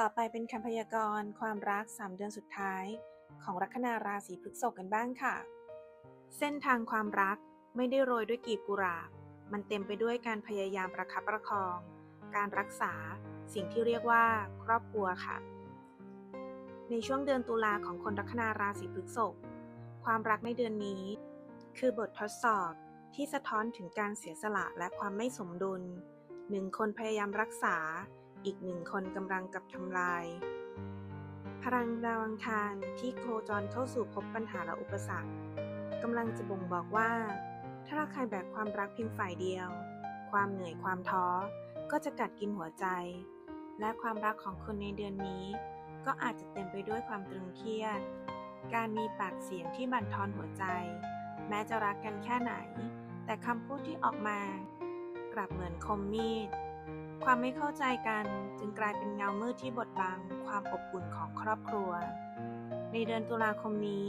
ต่อไปเป็นคำพยากรณ์ความรัก 3 เดือนสุดท้าย ของลัคนาราศีพฤษภกันบ้างค่ะ เส้นทางความรักไม่ได้โรยด้วยกีบกุหลาบ มันเต็มไปด้วยการพยายามประคับประคอง การรักษาสิ่งที่เรียกว่าครอบครัวค่ะ ในช่วงเดือนตุลาของคนลัคนาราศีพฤษภความรักในเดือนนี้ คือบททดสอบที่สะท้อนถึงการเสียสละและความไม่สมดุลหนึ่งคนพยายามรักษา อีกหนึ่งคนกำลังกับทำลาย พลังดาวอังคารที่โคจรเข้าสู่พบปัญหาและอุปสรรคกำลังจะบ่งบอกว่า ถ้าเราใครแบกความรักเพียงฝ่ายเดียว ความเหนื่อยความท้อ ก็จะกัดกินหัวใจ และความรักของคนในเดือนนี้ ก็อาจจะเต็มไปด้วยความตรึงเครียด การมีปากเสียงที่บั่นทอนหัวใจ แม้จะรักกันแค่ไหน แต่คำพูดที่ออกมากลับเหมือนคมมีด ความไม่เข้าใจกันจึงกลายเป็นเงามืดที่บดบังความอบอุ่นของครอบครัว ในเดือนตุลาคมนี้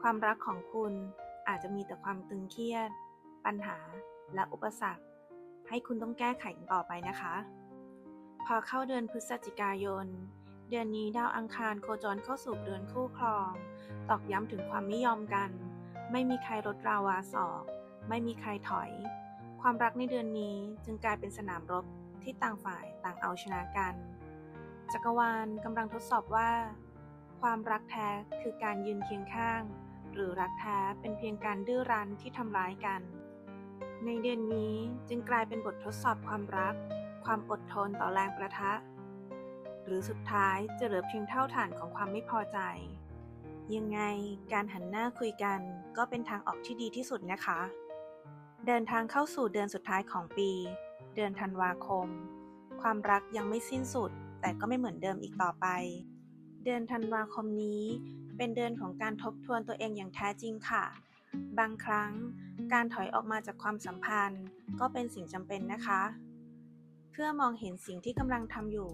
ความรักของคุณอาจจะมีแต่ความตึงเครียด ปัญหาและอุปสรรค ให้คุณต้องแก้ไขต่อไปนะคะ พอเข้าเดือนพฤศจิกายน เดือนนี้ดาวอังคารโคจรเข้าสู่เดือนคู่ครอง ตอกย้ำถึงความไม่ยอมกัน ไม่มีใครลดราวาศอกไม่มีใครถอย ความรักในเดือนนี้จึงกลายเป็นสนามรบ ที่ต่างฝ่ายต่างเอาชนะกัน จักรวาลกำลังทดสอบว่า ความรักแท้คือการยืนเคียงข้าง หรือรักแท้เป็นเพียงการดื้อรั้นที่ทำร้ายกัน ในเดือนนี้จึงกลายเป็นบททดสอบความรัก ความอดทนต่อแรงประทะ หรือสุดท้ายจะเหลือเพียงเท่าฐานของความไม่พอใจ ยังไงการหันหน้าคุยกันก็เป็นทางออกที่ดีที่สุดนะคะ เดินทางเข้าสู่เดือนสุดท้ายของปี เดือนธันวาคม ความรักยังไม่สิ้นสุด แต่ก็ไม่เหมือนเดิมอีกต่อไป เดือนธันวาคมนี้ เป็นเดือนของการทบทวนตัวเองอย่างแท้จริงค่ะ บางครั้งการถอยออกมาจากความสัมพันธ์ ก็เป็นสิ่งจำเป็นนะคะ เพื่อมองเห็นสิ่งที่กำลังทำอยู่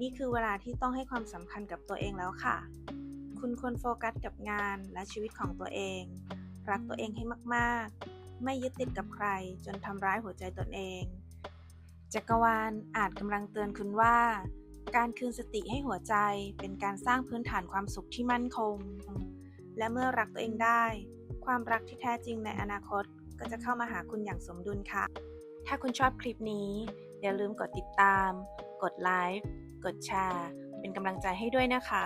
นี่คือเวลาที่ต้องให้ความสำคัญกับตัวเองแล้วค่ะ คุณควรโฟกัสกับงานและชีวิตของตัวเอง รักตัวเองให้มากๆ ไม่ยึดติดกับใคร จนทำร้ายหัวใจตนเอง จักรวาลอาจกำลังเตือนคุณว่า การคืนสติให้หัวใจเป็นการสร้างพื้นฐานความสุขที่มั่นคง และเมื่อรักตัวเองได้ ความรักที่แท้จริงในอนาคตก็จะเข้ามาหาคุณอย่างสมดุลค่ะ ถ้าคุณชอบคลิปนี้ อย่าลืมกดติดตาม กดไลค์ กดแชร์ เป็นกำลังใจให้ด้วยนะคะ